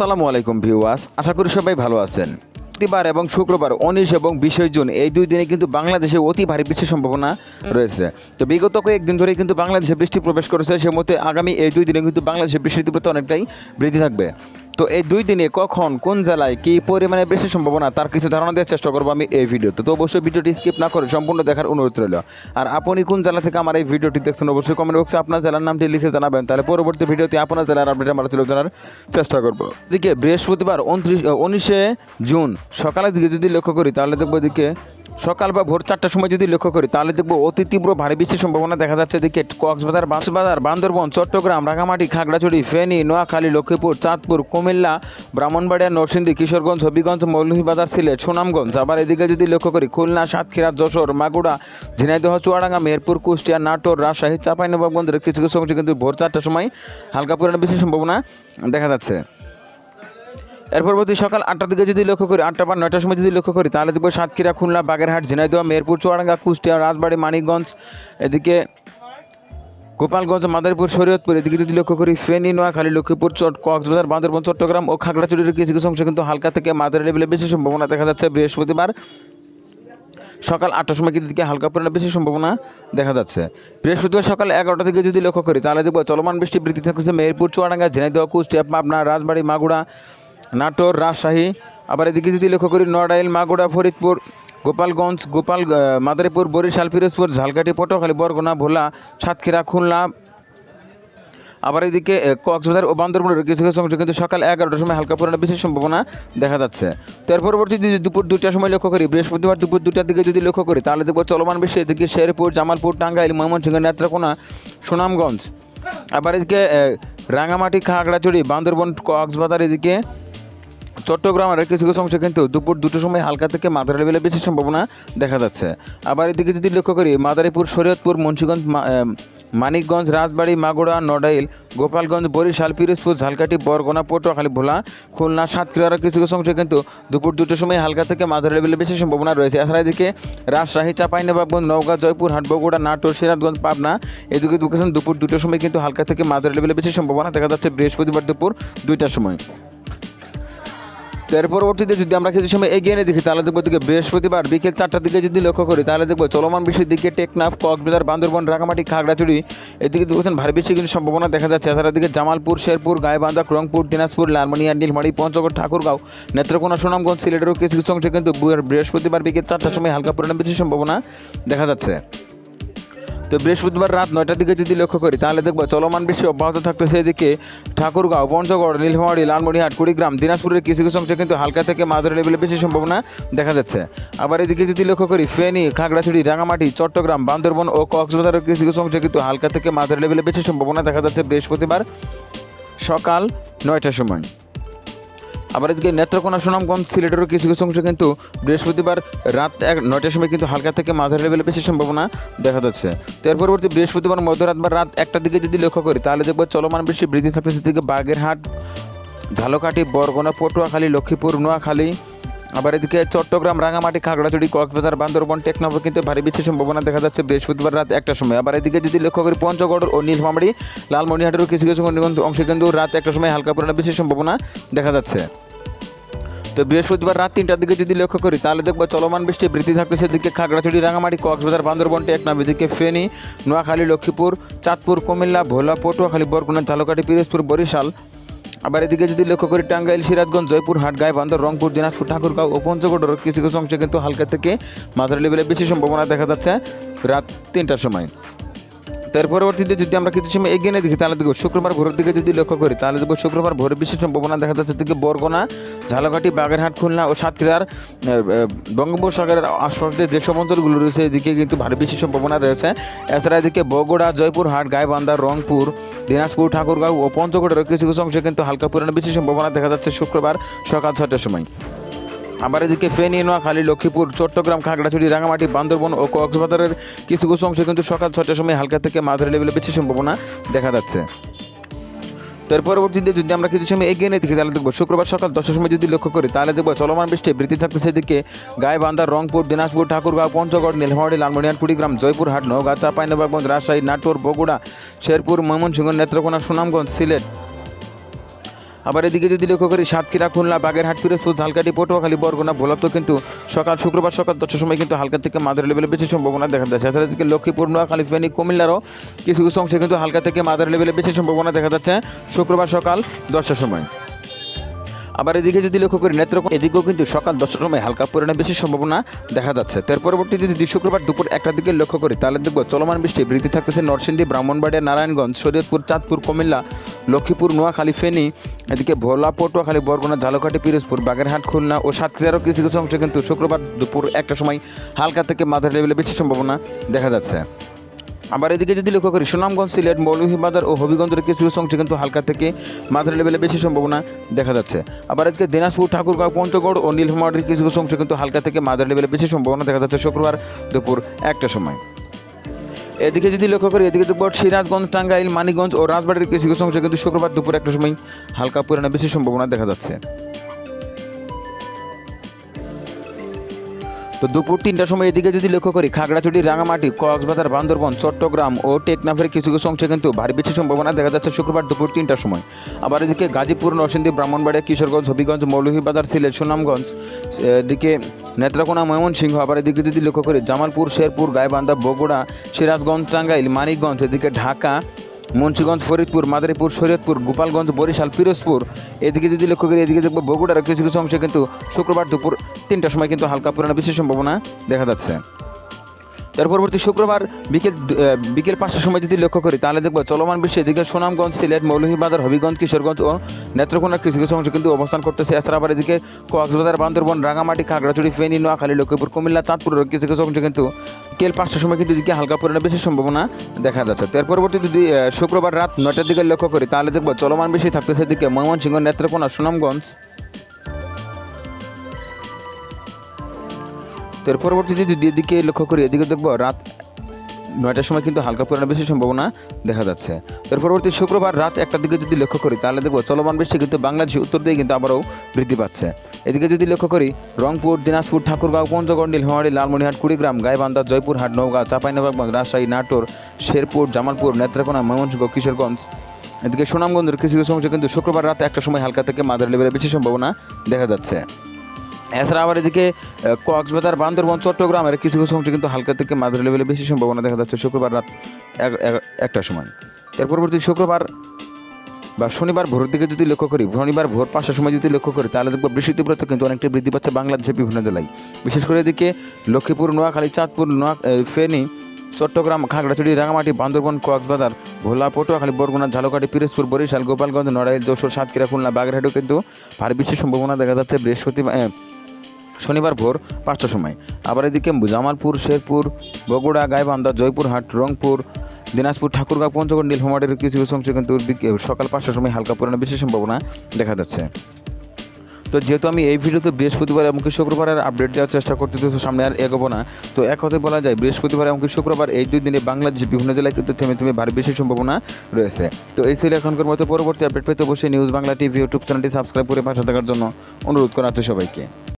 আসসালামু আলাইকুম ভিউয়ার্স আশা করি সবাই ভালো আছেন। বৃহস্পতিবার এবং শুক্রবার উনিশ এবং বিশে জুন এই দুই দিনে কিন্তু বাংলাদেশে অতি ভারী বৃষ্টির সম্ভাবনা রয়েছে। তো বিগত কয়েকদিন ধরে কিন্তু বাংলাদেশে বৃষ্টি প্রবেশ করেছে সে মতে আগামী এই দুই দিনে কিন্তু বাংলাদেশে বৃষ্টির তীব্রতা অনেকটাই বৃদ্ধি থাকবে। তো এই দুই দিনে কখন, কোন জেলায় কী পরিমাণে বৃষ্টির সম্ভাবনা, তার কিছু ধারণা দেওয়ার চেষ্টা করব আমি এই ভিডিওতে। তো অবশ্যই ভিডিওটি স্কিপ না করে সম্পূর্ণ দেখার অনুরোধ রইল। আর আপনি কোন জেলা থেকে আমার এই ভিডিওটি দেখছেন, অবশ্যই কমেন্ট বক্সে আপনার জেলার নামটি লিখে জানাবেন। তাহলে পরবর্তী ভিডিওতে আপনার জেলার আপডেট আমরা তুলে জানার চেষ্টা করব। এদিকে বৃহস্পতিবার উনত্রিশ, উনিশে জুন সকালের দিকে যদি লক্ষ্য করি, তাহলে দেখব এদিকে সকাল বা ভোর চারটার সময় যদি লক্ষ্য করি, তাহলে দেখব অতি তীব্র ভারী বৃষ্টির সম্ভাবনা দেখা যাচ্ছে এদিকে কক্সবাজার, বাঁশবাজার, বান্দরবন, চট্টগ্রাম রাঙামাটি খাগড়াছড়ি, ফেনী, নোয়াখালী, লক্ষ্মীপুর, চাঁদপুর, কুমিল্লা, ব্রাহ্মণবাড়িয়া, নরসিংদী, কিশোরগঞ্জ, হবিগঞ্জ, মৌলভীবাজার, সিলেট, সুনামগঞ্জ। আবার এদিকে যদি লক্ষ্য করি, খুলনা, সাতক্ষীরা, যশোর মাগুড়া ঝিনাইদহ, চুয়াডাঙ্গা মেহেরপুর কুষ্টিয়া, নাটোর, রাজশাহী, চাঁপাইনবাবগঞ্জের কিছু কিছু অংশে কিন্তু ভোর চারটার সময় হালকা পরিমাণে বৃষ্টির সম্ভাবনা দেখা যাচ্ছে। এর পরবর্তী সকাল আটটার দিকে যদি লক্ষ্য করি, আটটা বা নয়টার সময় যদি লক্ষ্য করি, তাহলে দেখব সাতক্ষীরা, খুলনা, বাগেরহাট, ঝিনাইদহ মেহেরপুর চুয়াডাঙ্গা, কুষ্টিয়া, রাজবাড়ী, মানিকগঞ্জ, এদিকে গোপালগঞ্জ, মাদারীপুর, শরীয়তপুর, এদিকে যদি লক্ষ্য করি, ফেনী, নোয়াখালী, লক্ষ্মীপুর, চট কক্সবাজার, বান্দরবন, চট্টগ্রাম ও খাগড়াছড়ির কিছু কিছু অংশ কিন্তু হালকা থেকে মাদার লেভেলে বেশি সম্ভাবনা দেখা যাচ্ছে বৃহস্পতিবার। সকাল আটটার সময় কিন্তু দিকে হালকা পরিমাণে বেশি সম্ভাবনা দেখা যাচ্ছে। বৃহস্পতিবার সকাল এগারোটা থেকে যদি লক্ষ্য করি, তাহলে দেখব চলমান বৃষ্টি বৃদ্ধি থাকছে মেহেরপুর চুয়াডাঙ্গা, ঝিনাইদহ, কুষ্টিয়া, পাবনা, রাজবাড়ী মাগুড়া নাটোর, রাজশাহী। আবার এদিকে যদি লক্ষ্য করি, নড়াইল মাগুড়া ফরিদপুর, গোপালগঞ্জ, গোপাল মাদারীপুর, বরিশাল, পিরোজপুর, ঝালকাঠি, পটুয়াখালী, বরগুনা, ভোলা, সাতক্ষীরা, খুলনা। আবার এদিকে কক্সবাজার ও বান্দরবনের কিছু কিছু অংশ কিন্তু সকাল এগারোটার সময় হালকা পরিমাণে বিশেষ সম্ভাবনা দেখা যাচ্ছে। তো এর পরবর্তী যদি দুপুর দুটার সময় লক্ষ্য করি, বৃহস্পতিবার দুপুর দুটার দিকে যদি লক্ষ্য করি, তাহলে দেখব চলমান বেশি এদিকে শেরপুর, জামালপুর, টাঙ্গাইল, ময়মনসিংহ, নেত্রকোনা, সুনামগঞ্জ। আবার এদিকে রাঙামাটি, খাগড়াছড়ি, বান্দরবন, কক্সবাজার এদিকে চট্টগ্রামের কিছু কিছু অংশে কিন্তু দুপুর দুটোর সময় হালকা থেকে মাদার লেভেলে বেশি সম্ভাবনা দেখা যাচ্ছে। আবার এদিকে যদি লক্ষ্য করি, মাদারীপুর, শরীয়তপুর, মুন্সিগঞ্জ মানিকগঞ্জ, রাজবাড়ী মাগুড়া নড়াইল, গোপালগঞ্জ, বরিশাল, পিরোজপুর, ঝালকাঠি, বরগুনা, পটুয়াখালী, ভোলা, খুলনা, সাতক্ষীরার কিছু কিছু অংশে কিন্তু দুপুর দুটোর সময় হালকা থেকে মাদার লেভেলে বেশি সম্ভাবনা রয়েছে। এছাড়া এদিকে রাজশাহী, চাঁপাইনবাবগঞ্জ, নওগাঁ জয়পুরহাট বগুড়া, নাটোর, সিরাজগঞ্জ, পাবনা এদিকে দুপুর দুটোর সময় কিন্তু হালকা থেকে মাদার লেভেলে বেশি সম্ভাবনা দেখা যাচ্ছে বৃহস্পতিবার দুপুর দুইটার সময়। এর পরবর্তীতে যদি আমরা কিছু সময় এগিয়ে নিয়ে দেখি, তাহলে দেখব বৃহস্পতিবার বিকেল চারটার দিকে যদি লক্ষ্য করি, তাহলে দেখব চলমান বৃষ্টির দিকে টেকনাফ, কক্সবাজার, বান্দরবন রাঙামাটি খাগড়াছড়ি এদিকে দেখছেন ভারী বৃষ্টির কিন্তু সম্ভাবনা দেখা যাচ্ছে। এছাড়া দিকে জামালপুর, শেরপুর, গাইবান্ধা, রংপুর, দিনাজপুর, লালমনিয়া, নীলমারি, পঞ্চগড়, ঠাকুরগাঁও, নেত্রকোনা, সুনামগঞ্জ, সিলেটেরও কিছু কিছু অংশে কিন্তু বৃহস্পতিবার বিকেল চারটার সময় হালকা পরিমাণে বৃষ্টির সম্ভাবনা দেখা যাচ্ছে। তো বৃহস্পতিবার রাত নয়টার দিকে যদি লক্ষ্য করি, তাহলে দেখব চলমান বৃষ্টি অব্যাহত থাকতেছে এদিকে ঠাকুরগাঁও পঞ্চগড় নীলফামারী, লালমনিহাট, কুড়িগ্রাম, দিনাজপুরের কিছু কিছু অংশে কিন্তু হালকা থেকে মাঝারি লেভেলে বেশি সম্ভাবনা দেখা যাচ্ছে। আবার এদিকে যদি লক্ষ্য করি, ফেনী, খাগড়াছড়ি রাঙামাটি চট্টগ্রাম, বান্দরবন ও কক্সবাজারের কিছু কিছু অংশে কিন্তু হালকা থেকে মাঝারি লেভেলে বেশি সম্ভাবনা দেখা যাচ্ছে বৃহস্পতিবার সকাল নয়টার সময়। আবার এদিকে নেত্রকোনা সুনামগঞ্জ সিলেটেরও কিছু কিছু অংশে কিন্তু বৃহস্পতিবার রাত এক নয়টার সময় কিন্তু হালকা থেকে মাঝারি লেভেলে বেশি সম্ভাবনা দেখা যাচ্ছে। তো এর পরবর্তী বৃহস্পতিবার মধ্যরাত বা রাত একটার দিকে যদি লক্ষ্য করি, তাহলে দেখব চলমান বৃষ্টি বৃদ্ধি থাকতে সেদিকে বাগেরহাট, ঝালকাঠি, বরগোনা, পটুয়াখালী, লক্ষ্মীপুর, নোয়াখালী আবার এদিকে চট্টগ্রাম, রাঙামাটি, খাগড়াছড়ি, কক্সবাজার, বান্দরবন, টেকনাফে কিন্তু ভারী বৃষ্টির সম্ভাবনা দেখা যাচ্ছে বৃহস্পতিবার রাত একটার সময়। আবার এদিকে যদি লক্ষ্য করি, পঞ্চগড় ও নীলফামারী লালমনিহাটেরও কিছু কিছু অংশে কিন্তু রাত একটার সময় হালকা পরিমাণে বৃষ্টির সম্ভাবনা দেখা যাচ্ছে। তো বৃহস্পতিবার রাত তিনটার দিকে যদি লক্ষ্য করি, তাহলে দেখব চলমান বৃষ্টি বৃদ্ধি থাকতেছে। এদিকে খাগড়াছড়ি, রাঙামাটি, কক্সবাজার, বান্দরবন, টেকনাফ, এদিকে ফেনী, নোয়াখালী, লক্ষ্মীপুর, চাঁদপুর, কুমিল্লা, ভোলা, পটুয়াখালী, বরগুনা, ঝালকাঠি, পিরোজপুর, বরিশাল আবার এদিকে যদি লক্ষ্য করি টাঙ্গাইল, সিরাজগঞ্জ জয়পুর হাট বান্দর রংপুর, দিনাজপুর, ঠাকুরগাঁও ও পঞ্চগড়ের কিছু কিছু অংশে কিন্তু হালকা থেকে মাঝারি লেভেলে বেশি সম্ভাবনা দেখা যাচ্ছে রাত তিনটার সময়। তার পরবর্তীতে যদি আমরা কিছু সময় এগিয়ে নিয়ে দেখি, তাহলে দেখব শুক্রবার ভোরের দিকে যদি লক্ষ্য করি, তাহলে দেখব শুক্রবার ভোরের বিশেষ সম্ভাবনা দেখা যাচ্ছে দিকে বরগোনা, ঝালকাঠি, বাগেরহাট, খুলনা ও সাতক্ষীরার বঙ্গোপসাগরের আশপাশে যেসব অঞ্চলগুলো রয়েছে, এদিকে কিন্তু ভারী বেশি সম্ভাবনা রয়েছে। এছাড়া এদিকে বগুড়া, জয়পুরহাট, গাইবান্ধা, রংপুর, দিনাজপুর, ঠাকুরগাঁও ও পঞ্চগড়ের কিছু কিছু অংশে কিন্তু হালকা পরিমাণে বেশি সম্ভাবনা দেখা যাচ্ছে শুক্রবার সকাল ছটার সময়। আবার এদিকে ফেনী, নোয়াখালী, লক্ষ্মীপুর, চট্টগ্রাম, খাগড়াছড়ি রাঙামাটি বান্দরবন ও কক্সবাজারের কিছু কিছু অংশে কিন্তু সকাল ছটার সময় হালকা থেকে মাঝারি লেভেলে বেশি সম্ভাবনা দেখা যাচ্ছে। তো এর পরবর্তীতে যদি আমরা কিছু সময় এগিয়ে নিয়ে দেখি তাহলে দেখব শুক্রবার সকাল দশটার সময় যদি লক্ষ্য করি, তাহলে দেখব চলমান বৃষ্টি বৃদ্ধি থাকতেছে এদিকে গাইবান্ধার রংপুর, দিনাজপুর, ঠাকুরগাঁও, পঞ্চগড়, নীলফামারী লালমনিয়ান কুড়িগ্রাম, জয়পুরহাট, নওগাঁ, চাঁপাইনবাবগঞ্জ, রাজশাহী, নাটোর, বগুড়া, শেরপুর, ময়মনসিংহ, নেত্রকোনা, সুনামগঞ্জ, সিলেট। আবার এদিকে যদি লক্ষ্য করি, সাতক্ষীরা, খুলনা, বাগেরহাট, পিরোজপুর, ঝালকাঠি, পটুয়াখালী, বরগুনা ভোলাপ কিন্তু সকাল শুক্রবার সকাল দশটার সময় কিন্তু হালকা থেকে মাদার লেভেলে বেশি সম্ভাবনা দেখা যাচ্ছে। এছাড়া এদিকে লক্ষ্মীপুর, নোয়াখালী, ফেনী, কুমিল্লারও কিছু কিছু অংশে কিন্তু হালকা থেকে মাদার লেভেলে বেশি সম্ভাবনা দেখা যাচ্ছে শুক্রবার সকাল দশটার সময়। আবার এদিকে যদি লক্ষ্য করি, নেত্রকোনা, এদিকেও কিন্তু সকাল দশটার সময় হালকা পরিমাণে বেশি সম্ভাবনা দেখা যাচ্ছে। তার পরবর্তীতে যদি শুক্রবার দুপুর একটার দিকে লক্ষ্য করি, তাহলে দেখব চলমান বৃষ্টি বৃদ্ধি থাকতেছে নরসিংদী, ব্রাহ্মণবাড়িয়া, নারায়ণগঞ্জ, শরীয়তপুর, চাঁদপুর, কুমিল্লা লক্ষ্মীপুর, নোয়াখালী, ফেনী, এদিকে ভোলা, পটুয়াখালী, বরগুনা, ঝালকাঠি, পিরোজপুর, বাগেরহাট, খুলনা ও সাতক্ষীরারও কিছু কিছু অংশে কিন্তু শুক্রবার দুপুর একটা সময় হালকা থেকে মাঝারি লেভেলে বেশি সম্ভাবনা দেখা যাচ্ছে। আবার এদিকে যদি লক্ষ্য করি, সুনামগঞ্জ, সিলেট, মৌলভীবাজার ও হবিগঞ্জের কিছু কিছু অংশে কিন্তু হালকা থেকে মাঝারি লেভেলে বেশি সম্ভাবনা দেখা যাচ্ছে। আবার এদিকে দিনাজপুর, ঠাকুরগাঁও, পঞ্চগড় ও নীলফামারীর কিছু কিছু অংশে কিন্তু হালকা থেকে মাঝারি লেভেলে বেশি সম্ভাবনা দেখা যাচ্ছে শুক্রবার দুপুর একটার সময়। এদিকে যদি লক্ষ্য করি, এদিকে দেখব সিরাজগঞ্জ, টাঙ্গাইল মানিগঞ্জ ও রাজবাড়ির কিছু কিছু অংশে কিন্তু শুক্রবার দুপুর একটা সময় হালকা পরিমাণে বেশি সম্ভাবনা দেখা যাচ্ছে। তো দুপুর তিনটার সময় এদিকে যদি লক্ষ্য করি, খাগড়াছড়ি, রাঙামাটি, কক্সবাজার, বান্দরবন, চট্টগ্রাম ও টেকনাফের কিছু কিছু অংশে কিন্তু ভারী বেশি সম্ভাবনা দেখা যাচ্ছে শুক্রবার দুপুর তিনটার সময়। আবার এদিকে গাজীপুর, নরসিংদী, ব্রাহ্মণবাড়িয়া, কিশোরগঞ্জ, হবিগঞ্জ, মৌলভীবাজার, সিলেট, সুনামগঞ্জ, এদিকে নেত্রকোনা, ময়মনসিংহ, আবার এদিকে যদি লক্ষ্য করি, জামালপুর, শেরপুর, গাইবান্ধা, বগুড়া, সিরাজগঞ্জ, টাঙ্গাইল, মানিকগঞ্জ, এদিকে ঢাকা মুন্সিগঞ্জ, ফরিদপুর, মাদারীপুর, শরীয়তপুর, গোপালগঞ্জ, বরিশাল, পিরোজপুর। এদিকে যদি লক্ষ্য করি, এদিকে দেখব বগুড়ার কিছু কিছু অংশে কিন্তু শুক্রবার দুপুর তিনটার সময় কিন্তু হালকা পুরানো বিশেষ সম্ভাবনা দেখা যাচ্ছে। তার পরবর্তী শুক্রবার বিকেল বিকেল পাঁচটার সময় যদি লক্ষ্য করি, তাহলে দেখব চলমান বৃষ্টি এদিকে সুনামগঞ্জ, সিলেট, মৌলভীবাজার, হবিগঞ্জ, কিশোরগঞ্জ ও নেত্রকোনার কিছু কিছু অংশ কিন্তু অবস্থান করতেছে। এছাড়া আবার এদিকে কক্সবাজার, বান্দরবন, রাঙামাটি, খাগড়াছড়ি, ফেনী, নোয়াখালী, লক্ষ্মীপুর, কুমিল্লা চাঁদপুরের কিছু কিছু অংশ কিন্তু বিকেল পাঁচটার সময় কিন্তু এদিকে হালকা পরিমাণে বেশি সম্ভাবনা দেখা যাচ্ছে। তার পরবর্তী যদি শুক্রবার রাত নয়টার দিকে লক্ষ্য করি, তাহলে দেখব চলমান বৃষ্টি থাকতেছে এদিকে ময়মনসিংহ, নেত্রকোনা, সুনামগঞ্জ এর পরবর্তী যদি এদিকে লক্ষ্য করি, এদিকে দেখব রাত নয়টার সময় কিন্তু হালকা পরিমাণে বেশি সম্ভাবনা দেখা যাচ্ছে। এর পরবর্তী শুক্রবার রাত একটার দিকে যদি লক্ষ্য করি, তাহলে দেখব চলমান বৃষ্টি কিন্তু বাংলাদেশের উত্তর দিকে কিন্তু আবারও বৃদ্ধি পাচ্ছে। এদিকে যদি লক্ষ্য করি, রংপুর, দিনাজপুর, ঠাকুরগাঁও, পঞ্চগড়, নীলফামারী লালমনিহাট কুড়িগ্রাম, গাইবান্ধা, জয়পুরহাট, নওগাঁ, চাঁপাইনবাবগঞ্জ, রাজশাহী, নাটোর, শেরপুর, জামালপুর, নেত্রকোনা, ময়মনসিংহ, কিশোরগঞ্জ। এদিকে সুনামগঞ্জের কিছু কিছু অংশে কিন্তু শুক্রবার রাতে একটা সময় হালকা থেকে মাদার লেভেলে বেশি সম্ভাবনা দেখা যাচ্ছে। এছাড়া আবার এদিকে কক্সবাজার, বান্দরবন, চট্টগ্রামের কিছু কিছু অংশে কিন্তু হালকা থেকে মাঝারি লেভেলে বেশি সম্ভাবনা দেখা যাচ্ছে শুক্রবার রাত এক- এক- একটার সময়। এর পরবর্তী শুক্রবার বা শনিবার ভোরের দিকে যদি লক্ষ্য করি, শনিবার ভোর পাঁচটার সময় যদি লক্ষ্য করি, তাহলে দেখব বৃষ্টি তীব্রতা কিন্তু অনেকটা বৃদ্ধি পাচ্ছে বাংলাদেশের বিভিন্ন জেলায়। বিশেষ করে এদিকে লক্ষ্মীপুর, নোয়াখালী, চাঁদপুর, নোয়া ফেনী, চট্টগ্রাম, খাগড়াছড়ি রাঙামাটি বান্দরবন, কক্সবাজার, ভোলা, পটুয়াখালী, বরগুনা, ঝালকাঠি, পিরোজপুর, বরিশাল, গোপালগঞ্জ, নড়াইল, যশোর, সাতক্ষীরা, খুলনা, বাগেরহাটও কিন্তু ভারী বৃষ্টির সম্ভাবনা দেখা যাচ্ছে বৃহস্পতিবার শনিবার ভোর পাঁচটার সময়। আবার এদিকে জামালপুর, শেরপুর, বগুড়া, গাইবান্ধা, জয়পুরহাট, রংপুর, দিনাজপুর, ঠাকুরগাঁও, পঞ্চগড়, নীলফামারীর কিছু কিছু অংশে কিন্তু সকাল পাঁচটার সময় হালকা পরিমাণে বেশি সম্ভাবনা দেখা যাচ্ছে। তো যেহেতু আমি এই ভিডিওতে বৃহস্পতিবার এবং শুক্রবারের আপডেট দেওয়ার চেষ্টা করতেছি সামনে আর এগোবো না। তো এক কথায় বলা যায়, বৃহস্পতিবার এবং শুক্রবার এই দুই দিনে বাংলাদেশের বিভিন্ন জেলায় কিন্তু থেমে থেমে ভারী বেশি সম্ভাবনা রয়েছে। তো এই ছিল এখনকার মতো পরবর্তী আপডেট পেতে অবশ্যই নিউজ বাংলা টিভি ইউটিউব চ্যানেলটি সাবস্ক্রাইব করে পাশে থাকার জন্য অনুরোধ করা হচ্ছে সবাইকে।